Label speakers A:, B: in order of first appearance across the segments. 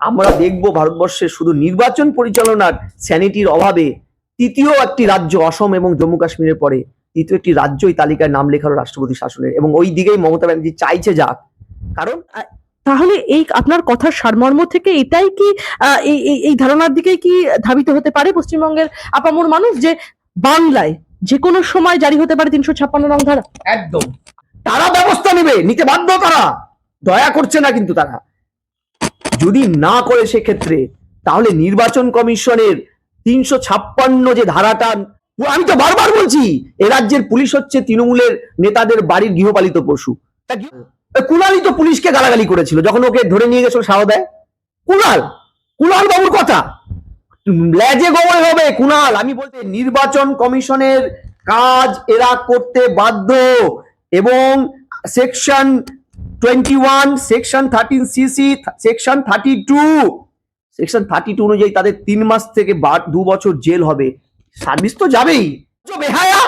A: আমরা দেখব ভারতবর্ষে শুধু নির্বাচন পরিচালনার স্যানিটির অভাবে তৃতীয় একটি রাজ্য অসম এবং জম্মু কাশ্মীরের পরে তৃতীয় একটি রাজ্য এই তালিকায় নাম লেখালো রাষ্ট্রপতি শাসনের এবং ওই দিকেই মমতা ব্যানার্জি চাইছে যাক। কারণ
B: তাহলে এই আপনার কথার সারমর্ম থেকে এটাই কি আহ, এই এই- এই ধারণার দিকে কি ধাবিত হতে পারে পশ্চিমবঙ্গের আপামর মানুষ যে বাংলায় যে কোনো সময় জারি হতে পারে তিনশো ছাপ্পান্ন রং ধারা?
A: একদম। তারা ব্যবস্থা নেবে নিতে বাধ্য তারা। দয়া করছে না কিন্তু তারা। যদি না করে সেক্ষেত্রে, তাহলে নির্বাচন কমিশনের তিনশো ছাপ্পান্ন যে ধারাটা, আমি তো বারবার বলছি, এ রাজ্যের পুলিশ হচ্ছে তৃণমূলের নেতাদের বাড়ির গৃহপালিত পশু। তা কি- এ কুণালই তো পুলিশকে গালাগালি করেছিল, যখন ওকে ধরে নিয়ে গেছিল সাহা দেয়। কুণাল কুণাল বাবুর কথা। লেজে গোবরে হবে কুনাল আমি বলতে, নির্বাচন কমিশনের কাজ এরা করতে বাধ্য এবং section twenty one section thirteen CC section thirty two section thirty two অনুযায়ী তাদের তিন মাস থেকে দু বছর জেল হবে। সার্ভিস তো যাবেই। বেহায়া!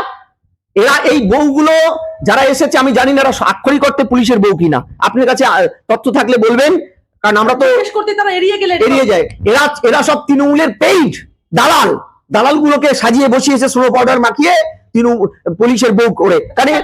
A: এরা এই বউগুলো যারা এসেছে আমি জানি না এরা স্বাক্ষরই করতে পুলিশের বউ কিনা। আপনার কাছে তথ্য থাকলে বলবেন কারণ আমরা তো
B: করতে তারা এড়িয়ে গেলে
A: এড়িয়ে যায়। এরা এরা সব তৃণমূলের পেইড দালাল। দালাল গুলোকে সাজিয়ে বসিয়েছে স্নো পাউডার মাখিয়ে তৃণমূল পুলিশের বউ করে। কারণ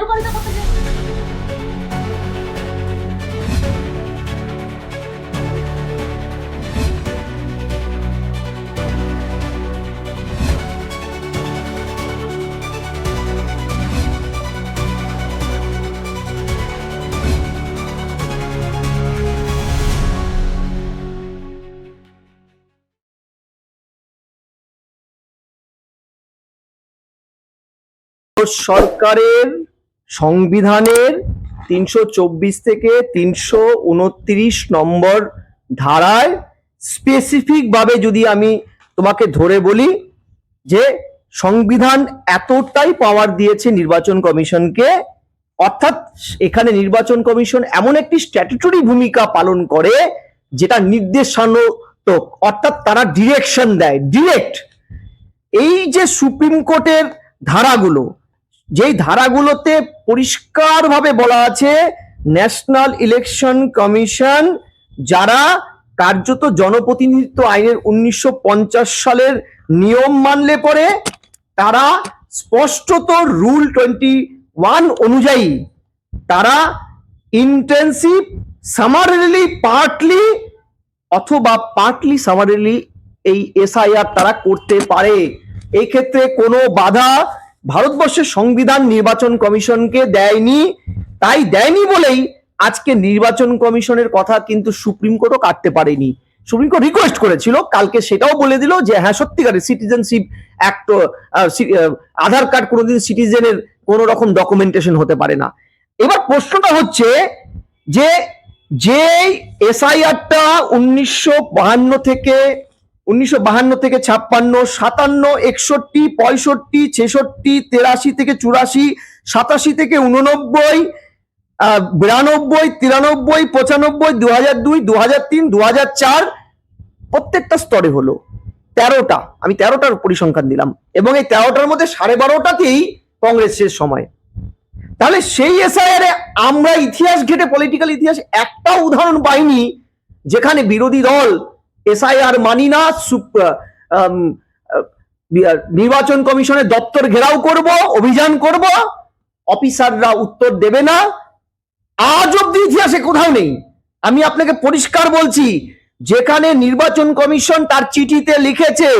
A: এ- সরকারের সংবিধানের তিনশো চব্বিশ থেকে তিনশো উনত্রিশ নম্বর ধারায় স্পেসিফিক ভাবে যদি আমি তোমাকে ধরে বলি যে সংবিধান এতটাই পাওয়ার দিয়েছে নির্বাচন কমিশনকে, অর্থাৎ এখানে নির্বাচন কমিশন এমন একটি স্ট্যাটুটরি ভূমিকা পালন করে যেটা নির্দেশানুতক, অর্থাৎ তারা ডিরেকশন দেয় ডিরেক্ট এই যে সুপ্রিম কোর্টের ধারাগুলো যেই ধারাগুলোতে পরিষ্কারভাবে বলা আছে ন্যাশনাল ইলেকশন কমিশন যারা কার্যত জনপ্রতিনিধিত্ব আইনের উনিশশো পঞ্চাশ সালের নিয়ম মানলে পরে তারা স্পষ্টত রুল টোয়েন্টি ওয়ান অনুযায়ী তারা ইন্টেন্সিভ, সামারেলি, পার্টলি অথবা পার্টলি সামারেলি এই এসআইআর তারা করতে পারে। এই ক্ষেত্রে কোনো বাধা ভারতবর্ষের সংবিধান নির্বাচন কমিশনকে দেয়নি। তাই দেয়নি বলেই আজকে নির্বাচন কমিশনের কথা কিন্তু সুপ্রিম কোর্টও কাটতে পারেনি। সুপ্রিম কোর্ট রিকোয়েস্ট করেছিল, কালকে সেটাও বলে দিল যে হ্যাঁ সত্যিকারের সিটিজেনশিপ অ্যাক্ট আধার কার্ড কোনোদিন সিটিজেনের কোনো রকম ডকুমেন্টেশন হতে পারে না। এবার প্রশ্নটা হচ্ছে যে যে এসআইআরটা উনিশশো থেকে উনিশশো থেকে ছাপ্পান্ন, সাতান্ন, একষট্টি, পঁয়ষট্টি, ছেষট্টি, তেরাশি থেকে চুরাশি, সাতাশি থেকে উননব্বই বিরানব্বই, তিরানব্বই, পঁচানব্বই দু হাজার দুই দু হাজার তিন দু হাজার চার, প্রত্যেকটা স্তরে হলো। তেরোটা, আমি তেরোটার পরিসংখ্যান দিলাম। এবং এই তেরোটার মধ্যে সাড়ে বারোটাতেই কংগ্রেসের সময়। তাহলে সেই এসআইআর আমরা ইতিহাস ঘেটে পলিটিক্যাল ইতিহাস একটাও উদাহরণ পাইনি, যেখানে বিরোধী দল এসআইআর মানি না নির্বাচন কমিশনের দপ্তর ঘেরাও করব, অভিযান করব, অফিসাররা উত্তর দেবে না। আজ অব্দি ইতিহাসে কোথাও নেই। আমি আপনাকে পরিষ্কার বলছি, যেখানে নির্বাচন কমিশন তার চিঠিতে লিখেছে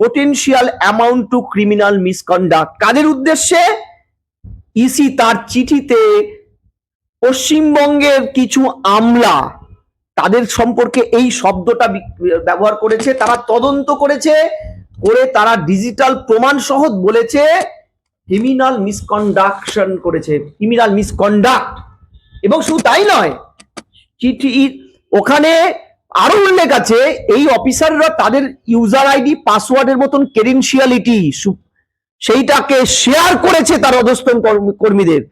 A: potential amount to criminal misconduct কাদের উদ্দেশ্যে? ইসি তার চিঠিতে পশ্চিমবঙ্গের কিছু আমলা তাদের সম্পর্কে এই শব্দটা ব্যবহার করেছে, তারা তদন্ত করেছে, করে তারা ডিজিটাল প্রমাণ সহ বলেছে ক্রিমিনাল মিসকন্ডাকশন করেছে ক্রিমিনাল মিসকন্ডাক্ট এবং শুধু তাই নয়, চিঠি ওখানে আরও উল্লেখ আছে, এই অফিসাররা তাদের ইউজার আইডি পাসওয়ার্ডের মতন ক্রেডেন্সিয়ালিটি সেইটাকে শেয়ার করেছে তার অধস্তন কর্ম- কর্মীদের।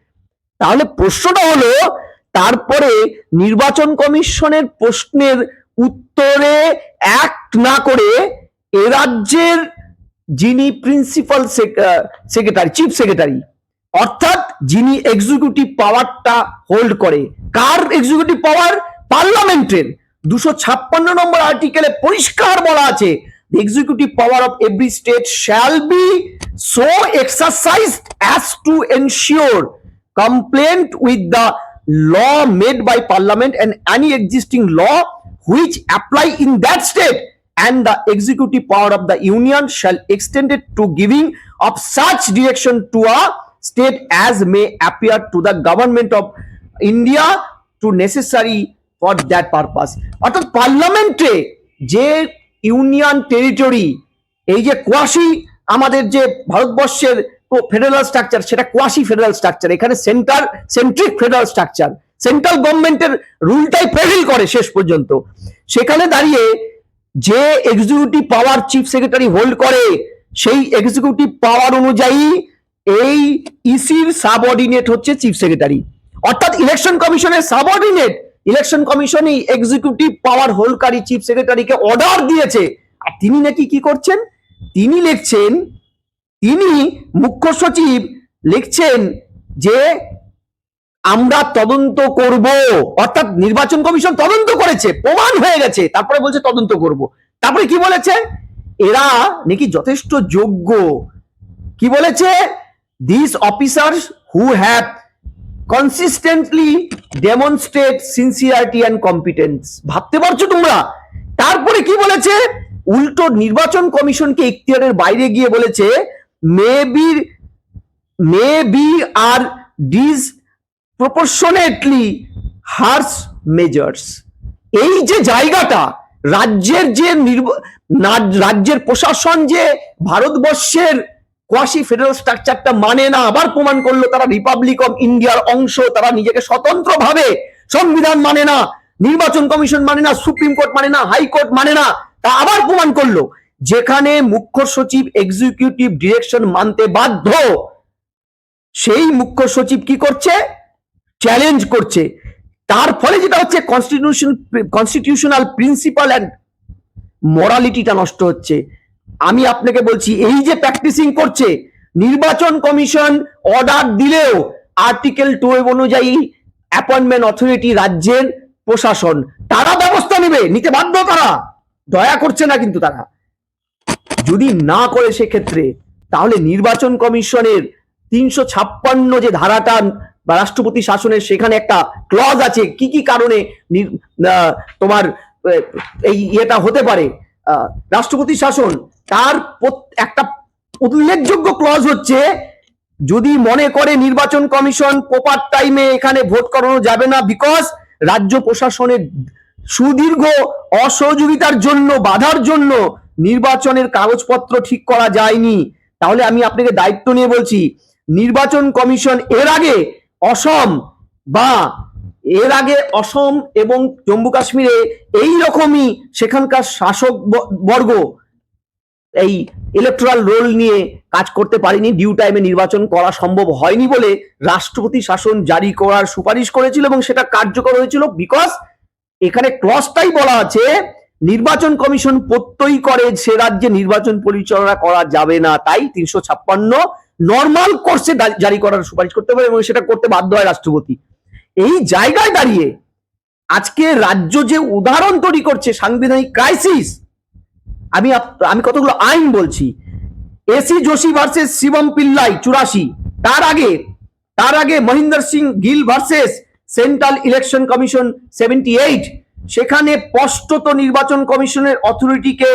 A: তাহলে প্রশ্নটা হলো তারপরে নির্বাচন কমিশনের প্রশ্নের উত্তরে অ্যাক্ট না করে এ রাজ্যের যিনি প্রিন্সিপাল সেক্রেটারি চিফ সেক্রেটারি অর্থাৎ যিনি এক্সিকিউটিভ পাওয়ারটা হোল্ড করে। কার এক্সিকিউটিভ পাওয়ার পার্লামেন্টের। দুশো ছাপ্পান্ন নম্বর আর্টিকেলে পরিষ্কার বলা আছে executive power of of state shall be be so exercised to ensure compliant with the law made by parliament and any existing law which apply in that state and the executive power of the union shall extend it to giving of such direction to a state as may appear to the government of india to necessary for that purpose অর্থাৎ পার্লামেন্টে যে union territory এই যে কোয়াশি আমাদের যে ভারতবর্ষের federal structure সেটা quasi federal structure এখানে centre centric federal structure central গভর্নমেন্টের রুলটাই প্রেভিল করে শেষ পর্যন্ত। সেখানে দাঁড়িয়ে যে executive power chief secretary hold করে, সেই এক্সিকিউটিভ পাওয়ার অনুযায়ী এই ইসির সাবঅর্ডিনেট হচ্ছে চিফ সেক্রেটারি অর্থাৎ ইলেকশন কমিশনের সাবঅর্ডিনেট ইলেকশন কমিশনই এক্সিকিউটিভ পাওয়ার হোল্ডকারী চিফ সেক্রেটারিকে অর্ডার দিয়েছে। আর তিনি নাকি কি করছেন? তিনি লিখছেন তিনি মুখ্য সচিব লিখছেন যে আমরা তদন্ত করব। অর্থাৎ নির্বাচন কমিশন তদন্ত করেছে, প্রমাণ হয়ে গেছে, তারপরে বলছে তদন্ত করব। তারপরে কি বলেছে? এরা নাকি যথেষ্ট যোগ্য। কি বলেছে? This officers who have consistently demonstrate sincerity and competence ভাবতে পারছ তোমরা? তারপরে কি বলেছে? উল্টো নির্বাচন কমিশনকে ইখতিয়ারের বাইরে গিয়ে বলেছে মেবি মে বি আর ডিজ প্রপোর্শনেটলি হার্স মেজার্স এই যে জায়গাটা, রাজ্যের যে রাজ্যের প্রশাসন যে ভারতবর্ষের কোয়াশি ফেডারেল স্ট্রাকচারটা মানে না, আবার প্রমাণ করল তারা রিপাবলিক অফ ইন্ডিয়ার অংশ, তারা নিজেকে স্বতন্ত্র ভাবে সংবিধান মানে না, নির্বাচন কমিশন মানে না, সুপ্রিম কোর্ট মানে না, হাইকোর্ট মানে না, তা আবার প্রমাণ করল। যেখানে মুখ্য সচিব এক্সিকিউটিভ ডিরেকশন মানতে বাধ্য, সেই মুখ্য সচিব কি করছে? চ্যালেঞ্জ করছে। তার ফলে যেটা হচ্ছে কনস্টিটিউশন কনস্টিটিউশনাল প্রিন্সিপাল অ্যান্ড মরালিটিটা নষ্ট হচ্ছে। আমি আপনাকে বলছি, এই যে প্র্যাকটিসিং করছে, নির্বাচন কমিশন অর্ডার দিলেও আর্টিকেল টুয়েলভ অনুযায়ী অ্যাপয়েন্টমেন্ট অথরিটি রাজ্যের প্রশাসন, তারা ব্যবস্থা নেবে, নিতে বাধ্য তারা। দয়া করছে না কিন্তু তারা। যদি না করে সেক্ষেত্রে, তাহলে নির্বাচন কমিশনের তিনশো ছাপ্পান্ন যে ধারাটা বা রাষ্ট্রপতি শাসনের সেখানে একটা ক্লজ আছে। কি কি কারণে তোমার এই ইয়েটা হতে পারে? রাষ্ট্রপতি শাসন, তার একটা উল্লেখযোগ্য ক্লজ হচ্ছে, যদি মনে করে নির্বাচন কমিশন প্রপার টাইমে এখানে ভোট করানো যাবে না বিকজ রাজ্য প্রশাসনের সুদীর্ঘ অসহযোগিতার জন্য, বাধার জন্য নির্বাচনের কাগজপত্র ঠিক করা যায়নি। তাহলে আমি আপনাকে দায়িত্ব নিয়ে বলছি, নির্বাচন কমিশন এর আগে অসম বা এর আগে অসম এবং জম্মু কাশ্মীরে এই রকমই সেখানকার শাসক বর্গ এই ইলেকট্রাল রোল নিয়ে কাজ করতে পারেনি। ডিউ টাইমে নির্বাচন করা সম্ভব হয়নি বলে রাষ্ট্রপতি শাসন জারি করার সুপারিশ করেছিল এবং সেটা কার্যকর হয়েছিল বিকজ এখানে ক্লসটাই বলা আছে নির্বাচন কমিশন প্রত্যয়ই করে সে রাজ্যে নির্বাচন পরিচালনা করা যাবে না, তাই তিনশো ছাপ্পান্ন নর্মাল কোর্সে জারি করার সুপারিশ করতে পারে এবং সেটা করতে বাধ্য হয় রাষ্ট্রপতি। এই জায়গায় দাঁড়িয়ে আজকে রাজ্য যে উদাহরণ তৈরি করছে সাংবিধানিক ক্রাইসিস আমি আমি কতগুলো আইন বলছি। এসি যোশী ভার্সেস শিবম পিল্লাই চুরাশি। তার আগে তার আগে Mohinder Singh Gill versus central election commission seventy eight সেখানে স্পষ্টত নির্বাচন কমিশনের অথরিটিকে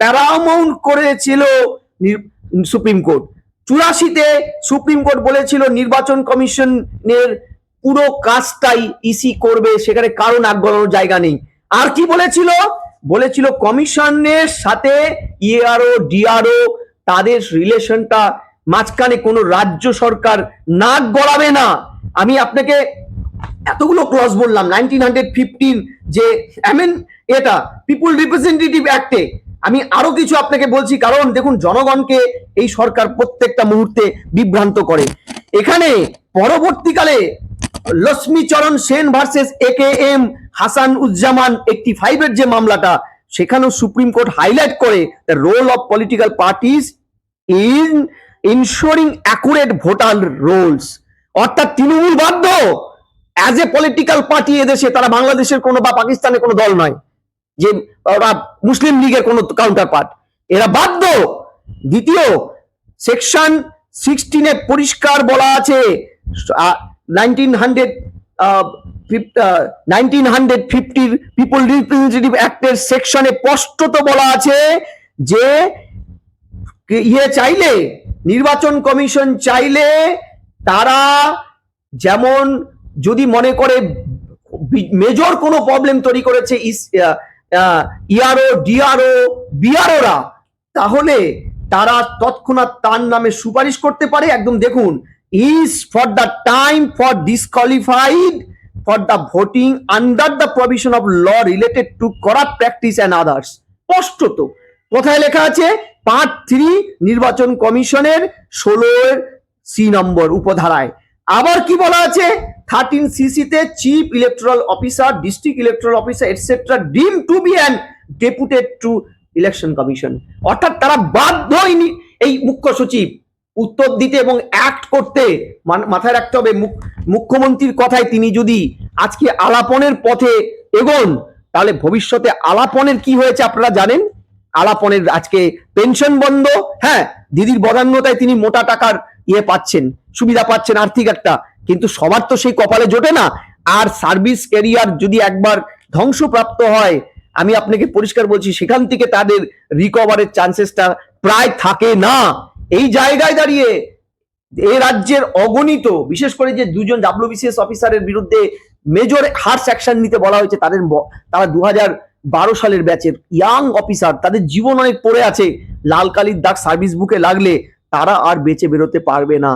A: প্যারামাউন্ট করেছিল সুপ্রিম কোর্ট। চুরাশিতে সুপ্রিম কোর্ট বলেছিল নির্বাচন কমিশনের পুরো কাজটাই ইসি করবে, সেখানে কারণ আগ বাড়ানোর জায়গা নেই। আর কি বলেছিল? বলেছিল কমিশনের সাথে ইআরও ডিআরও তাদের রিলেশনটা মাঝখানে কোনো রাজ্য সরকার নাক গড়াবে না। আমি আপনাকে এতগুলো ক্লজ বললাম নাইনটিন হান্ড্রেড ফিফটিন যে আমেন এটা পিপুল রিপ্রেজেন্টেটিভ অ্যাক্টে আমি আরও কিছু আপনাকে বলছি, কারণ দেখুন, জনগণকে এই সরকার প্রত্যেকটা মুহূর্তে বিভ্রান্ত করে। এখানে পরবর্তীকালে Lakshmicharan Sen versus A K M Hasan Uzzaman একটি ফাইভের যে মামলাটা, সেখানেও সুপ্রিম কোর্ট হাইলাইট করে the role of political parties in ensuring accurate voter rolls অর্থাৎ তৃণমূল বাধ্য অ্যাজ এ পলিটিক্যাল পার্টি এদেশে, তারা বাংলাদেশের কোনো বা পাকিস্তানের কোনো দল নয়। যে ওরা মুসলিম লীগের কোনো কাউন্টার পার্ট এরা বাধ্য। দ্বিতীয় সেকশন সিক্সটিনে পরিষ্কার বলা আছে নাইনটিন হান্ড্রেড নাইনটিন হান্ড্রেড ফিফটির পিপল রিপ্রেজেন্টেটিভ অ্যাক্টের সেকশনে স্পষ্টত বলা আছে যে ইয়ে চাইলে, নির্বাচন কমিশন চাইলে তারা যেমন যদি মনে করে মেজর কোনো প্রবলেম তৈরি করেছে ইআরও ডিআরও বিআরওরা তাহলে তারা তৎক্ষণাৎ তার নামে সুপারিশ করতে পারে। একদম দেখুন is for the time for disqualified for the voting under the provision of law related to corrupt practice and others স্পষ্টত, কোথায় লেখা আছে? পার্ট থ্রি নির্বাচন কমিশনের ষোলোর সি নম্বর উপধারায়। আবার কি বলা আছে? Thirteen সিসিতে chief electoral officer district electoral officer etcetera deem to be and deputed to election commission অর্থাৎ তারা বাধ্য নি- এই মুখ্য সচিব উত্তর দিতে এবং অ্যাক্ট করতে। মাথায় রাখতে হবে, মুখ- মুখ্যমন্ত্রীর কথায় তিনি যদি আজকে আলাপনের পথে এগোন, তাহলে ভবিষ্যতে আলাপনের কি হয়েছে আপনারা জানেন? আলাপনের আজকে পেনশন বন্ধ হ্যাঁ দিদির বদান্যতায় তিনি মোটা টাকার ইয়ে পাচ্ছেন। সুবিধা পাচ্ছেন আর্থিক একটা। কিন্তু সবার তো সেই কপালে জোটে না। আর সার্ভিস ক্যারিয়ার যদি একবার ধ্বংসপ্রাপ্ত হয়, আমি আপনাকে পরিষ্কার বলছি, সেখান থেকে তাদের রিকভারের চান্সেসটা প্রায় থাকে না। এই জায়গায় দাঁড়িয়ে এ রাজ্যের অগণিত, বিশেষ করে যে দুজন ডাব্লিউবিসিএস অফিসারের বিরুদ্ধে মেজর হার্স অ্যাকশন নিতে বলা হয়েছে, তাদের তারা দু বারো সালের ব্যাচের ইয়াং অফিসার তাদের জীবন অনেক পড়ে আছে। লাল কালির দাগ সার্ভিস বুকে লাগলে তারা আর বেঁচে বেরোতে পারবে না।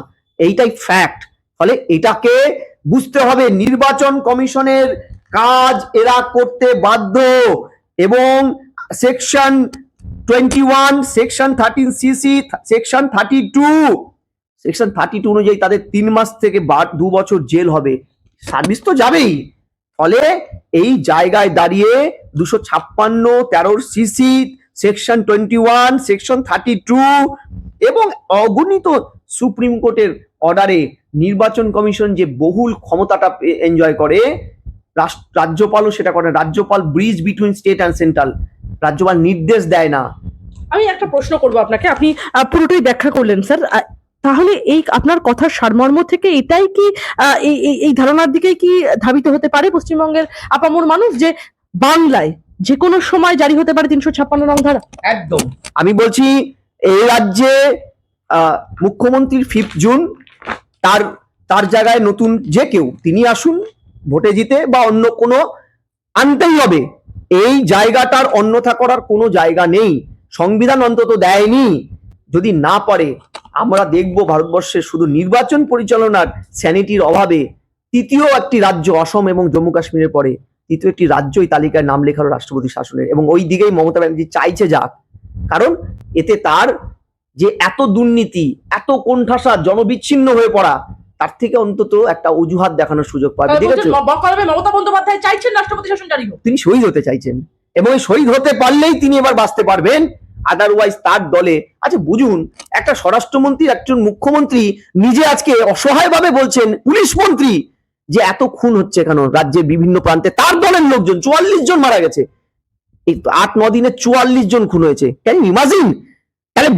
A: এইটাই ফ্যাক্ট ফলে এটাকে বুঝতে হবে, নির্বাচন কমিশনের কাজ এরা করতে বাধ্য। এবং section twenty one section thirteen CC section thirty two section thirty two অনুযায়ী তাদের তিন মাস থেকে দু বছর জেল হবে। সার্ভিস তো যাবেই। ফলে এই জায়গায় দাঁড়িয়ে দুশো ছাপ্পান্ন, তেরোর CC section twenty one section thirty two এবং অগণিত সুপ্রিম কোর্টের অর্ডারে নির্বাচন কমিশন যে বহুল ক্ষমতাটা এনজয় করে রাজ্যপালও সেটা করে না। রাজ্যপাল bridge between state and central রাজ্যপাল নির্দেশ দেয় না।
B: আমি একটা প্রশ্ন করব আপনাকে। আপনি পুরোটাই ব্যাখ্যা করলেন স্যার। তাহলে এই আপনার কথার সারমর্ম থেকে এটাই কি এই এই- এই ধারণার দিকে কি ধাবিত হতে পারে পশ্চিমবঙ্গের আপামর মানুষ? যে বাংলায় যে কোনো সময় জারি হতে পারে তিনশো ছাপ্পান্ন রং ধারা।
A: একদম। আমি বলছি এই রাজ্যে মুখ্যমন্ত্রীর ফিফথ জুন তার তার জায়গায় নতুন যে কেউ, তিনি আসুন, ভোটে জিতে বা অন্য কোনো আনতেই হবে। এই জায়গাটার অন্যথা করার কোনো জায়গা নেই। সংবিধান অন্তত দেয়নি। যদি না পারে, আমরা দেখব ভারতবর্ষের শুধু নির্বাচন পরিচালনার স্যানিটির অভাবে তৃতীয় একটি রাজ্য অসম এবং জম্মু কাশ্মীরের পরে তৃতীয় একটি রাজ্য এই তালিকায় নাম লেখালো রাষ্ট্রপতি শাসনের। এবং ওই দিকেই মমতা ব্যানার্জি চাইছে যাক। কারণ এতে তার যে এত দুর্নীতি এত কোণঠাসা জনবিচ্ছিন্ন হয়ে পড়া তার থেকে অন্তত একটা অজুহাত দেখানোর সুযোগ পাবে দেখেছ?
B: বকালবে মমতা বন্দ্যোপাধ্যায় চাইছেন রাষ্ট্রপতি শাসন জারি
A: তিনি শহীদ হতে চাইছেন এবং শহীদ হতে পারলেই তিনি এবার বাঁচতে পারবেন আদারওয়াইজ তার দলে। আচ্ছা বুঝুন একটা স্বরাষ্ট্রমন্ত্রী একজন মুখ্যমন্ত্রী নিজে আজকে অসহায়ভাবে বলছেন পুলিশ মন্ত্রী যে এত খুন হচ্ছে কেন রাজ্যের বিভিন্ন প্রান্তে? তার দলের লোকজন চুয়াল্লিশ জন মারা গেছে। এই আট ন দিনে চুয়াল্লিশ জন খুন হয়েছে। ক্যান ইমাজিন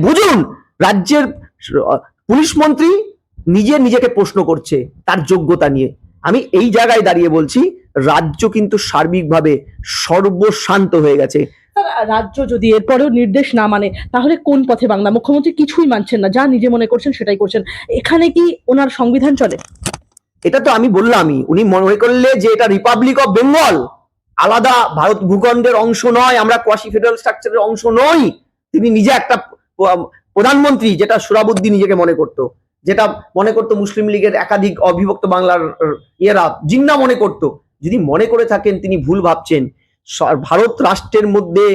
A: বুঝুন রাজ্যের পুলিশ মন্ত্রী নিজে নিজেকে প্রশ্ন করছে তার যোগ্যতা নিয়ে। আমি এই জায়গায় দাঁড়িয়ে বলছি রাজ্য কিন্তু সার্বিকভাবে সর্বশান্ত হয়ে গেছে।
B: রাজ্য যদি এরপরেও নির্দেশ না মানে তাহলে কোন পথে বাংলা? মুখ্যমন্ত্রী কিছুই মানছেন না যা নিজে মনে করছেন সেটাই করছেন। এখানে কি ওনার সংবিধান চলে?
A: এটা তো আমি বললামই উনি মনে করলে যে এটা রিপাবলিক অফ বেঙ্গল আলাদা ভারত ভূখণ্ডের অংশ নয় আমরা কোয়াসি ফেডারেল স্ট্রাকচারের অংশ নই তিনি নিজে একটা প্রধানমন্ত্রী যেটা সুরাবুদ্দি নিজেকে মনে করত, যেটা মনে করতো মুসলিম লীগের একাধিক অবিভক্ত বাংলার ইয়েরা জিন্না মনে করত। যদি মনে করে থাকেন তিনি ভুল ভাবছেন। ভারত রাষ্ট্রের মধ্যে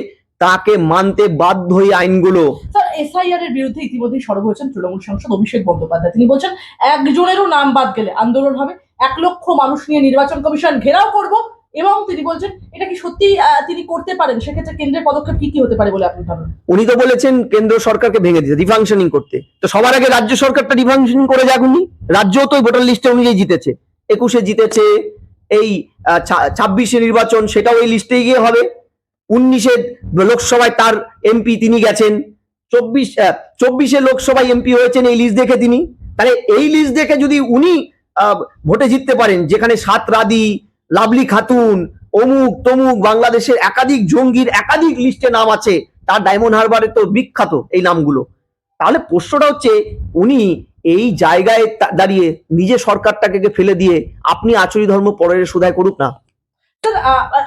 A: তাকে মানতে বাধ্য এই আইনগুলো।
B: এসআইআর এর বিরুদ্ধে ইতিমধ্যেই সরব হয়েছেন তৃণমূল সাংসদ অভিষেক বন্দ্যোপাধ্যায়। তিনি বলছেন, একজনেরও নাম বাদ গেলে আন্দোলন হবে। এক লক্ষ মানুষ নিয়ে নির্বাচন কমিশন ঘেরাও করব। এবং তিনি বলছেন, এটা কি সত্যি তিনি করতে পারেন? সেক্ষেত্রে কেন্দ্রের পদক্ষেপ কি কি হতে পারে বলে আপনি ভাবেন?
A: উনি তো বলেছেন, কেন্দ্র সরকারকে ভেঙে দিতে রিফাংশনিং করতে। তো সবার আগে রাজ্য সরকারটা রিফাংশনিং করে যাক উনি। রাজ্যও তো ভোটার লিস্টে অনুযায়ী জিতেছে। একুশে জিতেছে, এই ছাব্বিশে নির্বাচন, সেটাও এই লিস্টে গিয়ে হবে। উনিশে লোকসভায় তার এমপি তিনি গেছেন। চব্বিশ চব্বিশে লোকসভায় এমপি হয়েছেন এই লিস্ট দেখে তিনি। তাহলে এই লিস্ট দেখে যদি উনি ভোটে জিততে পারেন, যেখানে সাত রাদি লাভলি খাতুন অমুক তমুক বাংলাদেশের একাধিক জঙ্গির একাধিক লিস্টে নাম আছে তার ডায়মন্ড হারবারে তো বিখ্যাত এই নামগুলো। তাহলে প্রশ্নটা হচ্ছে উনি এই জায়গায় দাঁড়িয়ে নিজে সরকারটাকে ফেলে দিয়ে আপনি আচরি ধর্ম পরের সুদায় করুক না?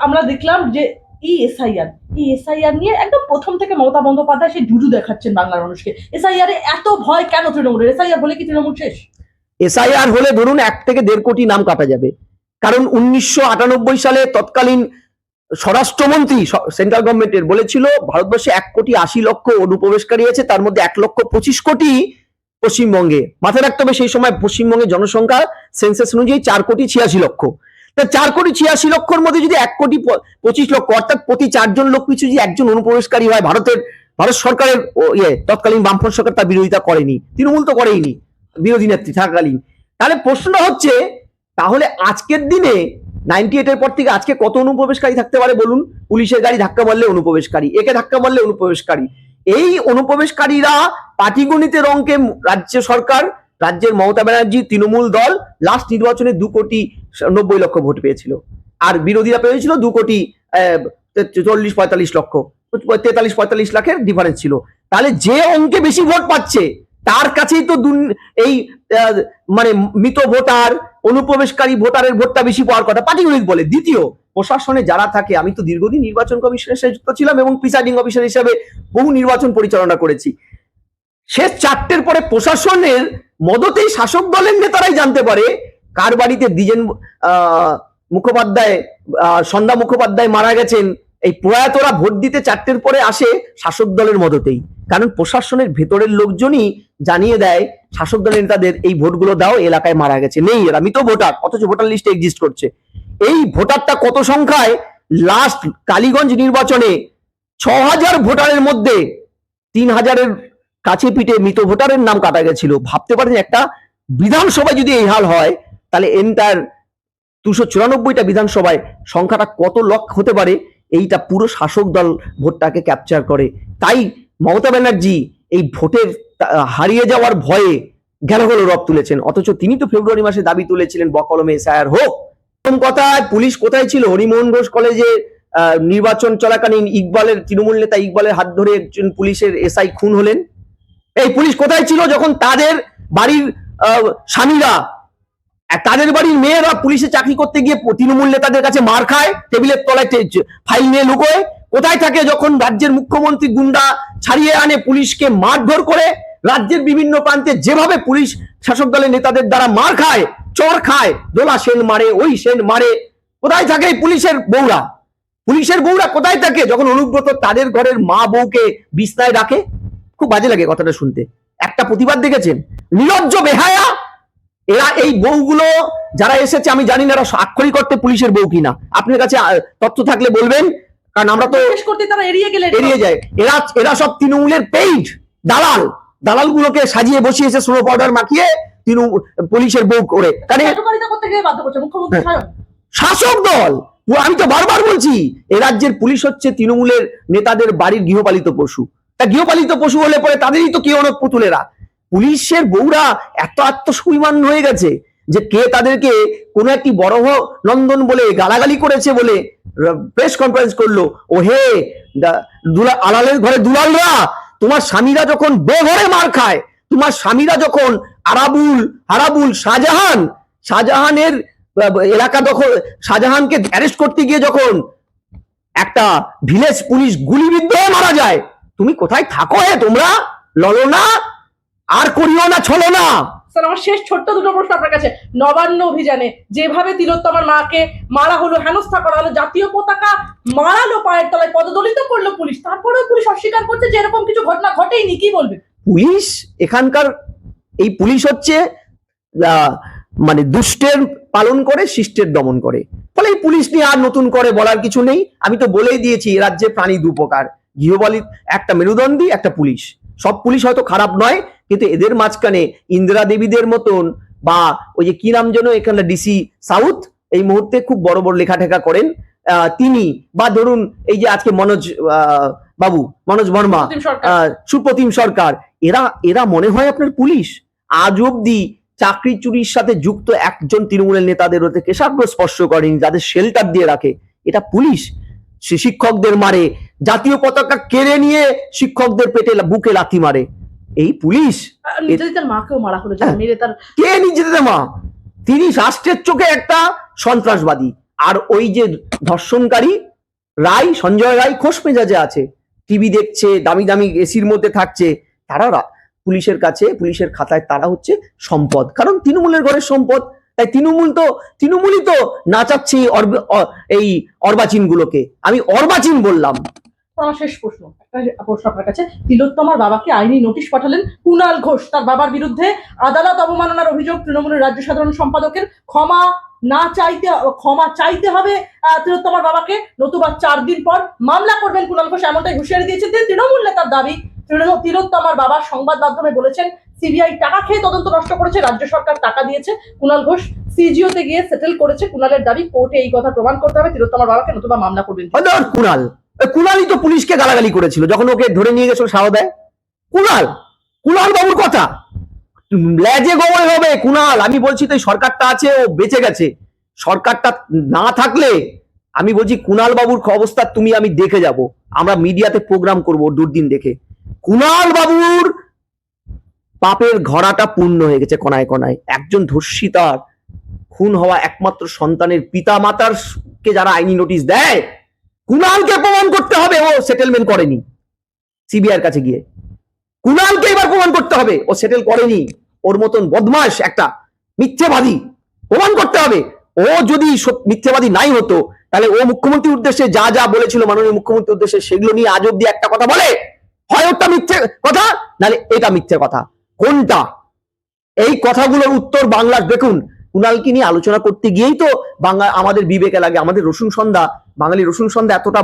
B: আমরা দেখলাম যে এই এসআইআর এই এসআইআর নিয়ে একদম প্রথম থেকে মমতা বন্দ্যোপাধ্যায় সেই জুজু দেখাচ্ছেন বাংলার মানুষকে। এসআইআর এ এত ভয় কেন তৃণমূলের? এসআইআর বলে কি তৃণমূল শেষ?
A: এসআইআর হলে ধরুন এক থেকে দেড় কোটি নাম কাটা যাবে। কারণ উনিশশো আটানব্বই সালে তৎকালীন স্বরাষ্ট্রমন্ত্রী সেন্ট্রাল গভর্নমেন্টের বলেছিল, ভারতবর্ষে এক কোটি আশি লক্ষ অনুপ্রবেশকারী আছে, তার মধ্যে এক লক্ষ পঁচিশ কোটি পশ্চিমবঙ্গে। মাথায় রাখতে হবে, সেই সময় পশ্চিমবঙ্গের জনসংখ্যা সেন্সাস অনুযায়ী চার কোটি ছিয়াশি লক্ষ। তা চার কোটি ছিয়াশি লক্ষর মধ্যে যদি এক কোটি পঁচিশ লক্ষ, অর্থাৎ প্রতি চারজন লোক পিছু যদি একজন অনুপ্রবেশকারী হয়, ভারতের, ভারত সরকারের ইয়ে তৎকালীন বামফ্রন্ট সরকার তার বিরোধিতা করেনি, তৃণমূল তো করেইনি, বিরোধী নেত্রী থাকাকালীন। তাহলে প্রশ্নটা হচ্ছে তাহলে আজকের দিনে নাইনটি এর পর থেকে আজকে কত অনুপ্রবেশকারী থাকতে পারে বলুন? পুলিশের গাড়ি ধাক্কা মারলে অনুপ্রবেশকারী। একে ধাক্কা মারলে অনুপ্রবেশকারী। এই অনুপ্রবেশকারীরা পাটিগণিতের অঙ্কে রাজ্য সরকার, রাজ্যের মমতা ব্যানার্জি, তৃণমূল দল লাস্ট নির্বাচনে দু কোটি নব্বই লক্ষ ভোট পেয়েছিল। আর বিরোধীরা পেয়েছিল দু কোটি চল্লিশ পঁয়তাল্লিশ লক্ষ। তেতাল্লিশ, পঁয়তাল্লিশ লাখের ডিফারেন্স ছিল। তাহলে যে অঙ্কে বেশি ভোট পাচ্ছে, তার কাছেই তো এই মানে মৃত ভোটার অনুপ্রবেশকারী ভোটারের ভোটটা বেশি পাওয়ার কথা। পাটিগণিত বলে। দ্বিতীয়, প্রশাসনে যারা থাকে, আমি তো দীর্ঘদিন নির্বাচন কমিশনের সাথে যুক্ত ছিলাম এবং প্রিসাইডিং অফিসার হিসেবে বহু নির্বাচন পরিচালনা করেছি। শেষ চারটের পরে প্রশাসনের মদতেই শাসক দলের নেতারাই জানতে পারে, কার বাড়িতে দ্বিজেন মুখোপাধ্যায় সন্ধ্যা মুখোপাধ্যায় মারা গেছেন এই প্রয়াতরা ভোট দিতে চারটের পরে আসে শাসক দলের মদতেই। কারণ প্রশাসনের ভেতরের লোকজনই জানিয়ে দেয়, শাসক দলের নেতাদের এই ভোটগুলো দাও এলাকায় মারা গেছে। নেই এরা মৃত ভোটার, অথচ ভোটার লিস্টে এক্সিস্ট করছে। এই ভোটারটা কত সংখ্যায়? লাস্ট কালীগঞ্জ নির্বাচনে ছ হাজার ভোটারের মধ্যে তিন হাজারের কাছে পিঠে মৃত ভোটারের নাম কাটা গেছিল। ভাবতে পারেন, একটা বিধানসভায় যদি এই হাল হয়, তাহলে এন্টার দুশো চুরানব্বইটা বিধানসভায় সংখ্যাটা কত লক্ষ হতে পারে? এইটা পুরো শাসক দল ভোটটাকে ক্যাপচার করে। তাই মমতা ব্যানার্জি এই ভোটের হারিয়ে যাওয়ার ভয়ে গেল গেল রব তুলেছেন। অথচ তিনি তো ফেব্রুয়ারি মাসে দাবি তুলেছিলেন, বকলমে এসআইআর হোক। প্রথম কথায়, পুলিশ কোথায় ছিল? হরিমোহন ঘোষ কলেজে নির্বাচন চলাকালীন ইকবালের, তৃণমূল নেতা ইকবালের হাত ধরে একজন পুলিশের এসআই খুন হলেন। এই পুলিশ কোথায় ছিল? যখন তাদের বাড়ির স্বামীরা তাদের বাড়ির মেয়েরা পুলিশে চাকরি করতে গিয়ে তৃণমূল নেতাদের কাছে মার খায়, টেবিলের তলায় ফাইল নিয়ে লুকোয়। কোথায় থাকে যখন রাজ্যের মুখ্যমন্ত্রী গুন্ডা ছাড়িয়ে আনে, পুলিশকে মারধর করে, রাজ্যের বিভিন্ন প্রান্তে যেভাবে পুলিশ শাসক দলের নেতাদের দ্বারা মার খায়, চর খায়, দোলা সেন মারে, ওই সেন মারে, কোথায় থাকে পুলিশের বউরা? পুলিশের বউরা কোথায় থাকে যখন অনুব্রত তাদের ঘরের মা বউকে বিছনায় রাখে? খুব বাজে লাগে কথাটা শুনতে। একটা প্রতিবাদ দেখেছেন? নিরজ্জ বেহায়া এরা এই বউগুলো যারা এসেছে আমি জানি না এরা স্বাক্ষরই করতে পুলিশের বউ কিনা। আপনার কাছে তথ্য থাকলে বলবেন কারণ আমরা তো
B: করতে তারা এড়িয়ে গেলেন
A: এড়িয়ে যায়। এরা এরা সব তৃণমূলের পেইড দালাল। দালালগুলোকে সাজিয়ে বসিয়েছে স্নো পাউডার মাখিয়ে তৃণমূল পুলিশের বউ করে। কারণ হ্যাঁ। শাসক দল! ও আমি তো বারবার বলছি এ রাজ্যের পুলিশ হচ্ছে তৃণমূলের নেতাদের বাড়ির গৃহপালিত পশু। তা গৃহপালিত পশু হলে পরে তাদেরই তো কে অনেক পুতুলেরা পুলিশের বউরা এত আত্মসুইমান হয়ে গেছে যে কে তাদেরকে কোনো একটি বড় নন্দন বলে গালাগালি করেছে বলে প্রেস কনফারেন্স করল। ও হে আলালের ঘরে দুলালরা, তোমার স্বামীরা যখন বেঘরে মার খায়, তোমার স্বামীরা যখন আরাবুল, হারাবুল, শাহজাহান, শাহজাহানের এলাকা দখল, শাহজাহানকে অ্যারেস্ট করতে গিয়ে যখন একটা ভিলেজ পুলিশ গুলিবিদ্ধ হয়ে মারা যায়, তুমি কোথায় থাকো হে তোমরা? ললো না? আর করিও না ছলো না।
B: স্যার আমার শেষ ছোট্ট দুটো প্রশ্ন আপনার কাছে। নবান্ন অভিযানে যেভাবে তিলোত্তমার মাকে মারা হলো হেনস্থা করা হলো জাতীয় পতাকা মারালো পায়ের তলায় পদদলিত করল পুলিশ তারপরেও পুলিশ অস্বীকার করছে যে এরকম কিছু ঘটনা ঘটেইনি কি বলবে?
A: পুলিশ এখানকার এই পুলিশ হচ্ছে আহ, মানে দুষ্টের পালন করে শিষ্টের দমন করে। ফলে এই পুলিশ নিয়ে আর নতুন করে বলার কিছু নেই। আমি তো বলেই দিয়েছি রাজ্যে প্রাণী দু প্রকার গৃহপালিত একটা মেরুদণ্ডী একটা পুলিশ। সব পুলিশ হয়তো খারাপ নয় কিন্তু এদের মাঝখানে ইন্দিরা দেবীদের মতন বা ওই যে কি নাম যেন এখানে ডিসি সাউথ এই মুহূর্তে খুব বড় বড় লেখাটেখা করেন। তিনি বা ধরুন এই যে আজকে মনোজ আহ, বাবু মনোজ বর্মা আহ, সুপ্রতিম সরকার এরা এরা মনে হয় আপনার পুলিশ? আজ অব্দি চাকরি চুরির সাথে যুক্ত একজন তৃণমূলের নেতাদের ওতে কেশাগ্র স্পর্শ করেনি যাদের শেল্টার দিয়ে রাখে। এটা পুলিশ? সে শিক্ষকদের মারে জাতীয় পতাকা কেড়ে নিয়ে শিক্ষকদের পেটে বুকে লাথি মারে। এই পুলিশ?
B: মাকেও মারা হলো
A: হ্যাঁ।
B: মেরে তার
A: কে নিজেদের মা? তিনি রাষ্ট্রের চোখে একটা সন্ত্রাসবাদী। আর ওই যে ধর্ষণকারী রায় সঞ্জয় রায় খোশ মেজাজে আছে। টিভি দেখছে দামি দামি এসির মধ্যে থাকছে। তারা পুলিশের কাছে পুলিশের খাতায় তারা হচ্ছে সম্পদ। কারণ তৃণমূলের ঘরের সম্পদ। তাই তৃণমূল তো, তৃণমূলই তো নাচাচ্ছে এই অর্বাচীন গুলোকে আমি অর্বাচীন বললাম।
B: আমার শেষ প্রশ্ন, একটা প্রশ্ন আপনার কাছে। তিলোত্তমার বাবাকে আইনি নোটিশ পাঠালেন ঘোষ। তার বাবার বিরুদ্ধে আদালত অবমাননার অভিযোগ তৃণমূলের রাজ্য সাধারণ সম্পাদকের। ক্ষমা না চাইতে, ক্ষমা চাইতে হবে তিলোত্তমার বাবাকে। নতুবা চার দিন পর মামলা করবেন কুনাল ঘোষ, এমনটাই হুঁশিয়ারি দিয়েছেন তৃণমূল নেতার দাবি। তিলোত্তমার বাবা সংবাদ মাধ্যমে বলেছেন সিবিআই টাকা খেয়ে তদন্ত নষ্ট করেছে, রাজ্য সরকার টাকা দিয়েছে, কুনাল ঘোষ সিজিওতে গিয়ে সেটেল করেছে, কুনালের দাবি, কোর্টে এই কথা প্রমাণ করতে হবে তিলোত্তমার বাবাকে নতুবা মামলা করবেন।
A: কুণাল কুণালই তো পুলিশকে গালাগালি করেছিল, যখন ওকে ধরে নিয়ে গেছিল সারা দেয়। কুণাল কুণাল বাবুর কথা। লেজে গোবর হবে কুণাল আমি বলছি তো সরকারটা আছে, ও বেঁচে গেছে। সরকারটা না থাকলে, আমি বলছি কুণাল বাবুর অবস্থা তুমি আমি দেখে যাব। আমরা মিডিয়াতে প্রোগ্রাম করব দুর্দিন দেখে। কুণাল বাবুর পাপের ঘড়াটা পূর্ণ হয়ে গেছে কণায় কণায় একজন ধর্ষিতার খুন হওয়া একমাত্র সন্তানের পিতা মাতার কে যারা আইনি নোটিশ দেয়, কুণালকে প্রমাণ করতে হবে, ও সেটেলমেন্ট করেনি সিবিআইয়ের কাছে গিয়ে। কুণালকে এবার প্রমাণ করতে হবে, ও সেটেল করেনি। ওর মতন বদমাস একটা মিথ্যেবাদী প্রমাণ করতে হবে। ও যদি মিথ্যেবাদী নাই হতো, তাহলে ও মুখ্যমন্ত্রীর উদ্দেশ্যে যা যা বলেছিল মাননীয় মুখ্যমন্ত্রীর উদ্দেশ্যে, সেগুলো নিয়ে আজ অব্দি একটা কথা বলে, হয় ওটা মিথ্যে কথা, নাহলে এটা মিথ্যে কথা। কোনটা? এই কথাগুলোর উত্তর বাংলার, দেখুন, কুণালকে নিয়ে আলোচনা করতে গিয়েই তো বাংলা, আমাদের বিবেকে লাগে, আমাদের রসুন সন্ধ্যা, বাঙালি রসুন সন্ধ্যা এতটা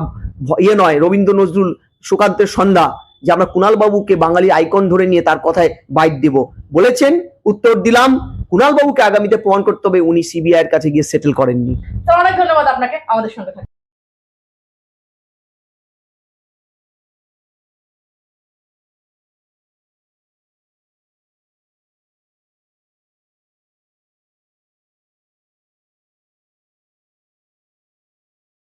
A: ইয়ে নয়, রবীন্দ্র নজরুল সুকান্তের সন্ধ্যা, যে আমরা কুণাল বাবুকে বাঙালি আইকন ধরে নিয়ে তার কথায় বাইট দেব। বলেছেন, উত্তর দিলাম কুণাল বাবুকে আগামীতে প্রমাণ করতে হবে উনি সিবিআই এর কাছে গিয়ে সেটেল করেননি।
B: অনেক ধন্যবাদ আপনাকে, আমাদের সঙ্গে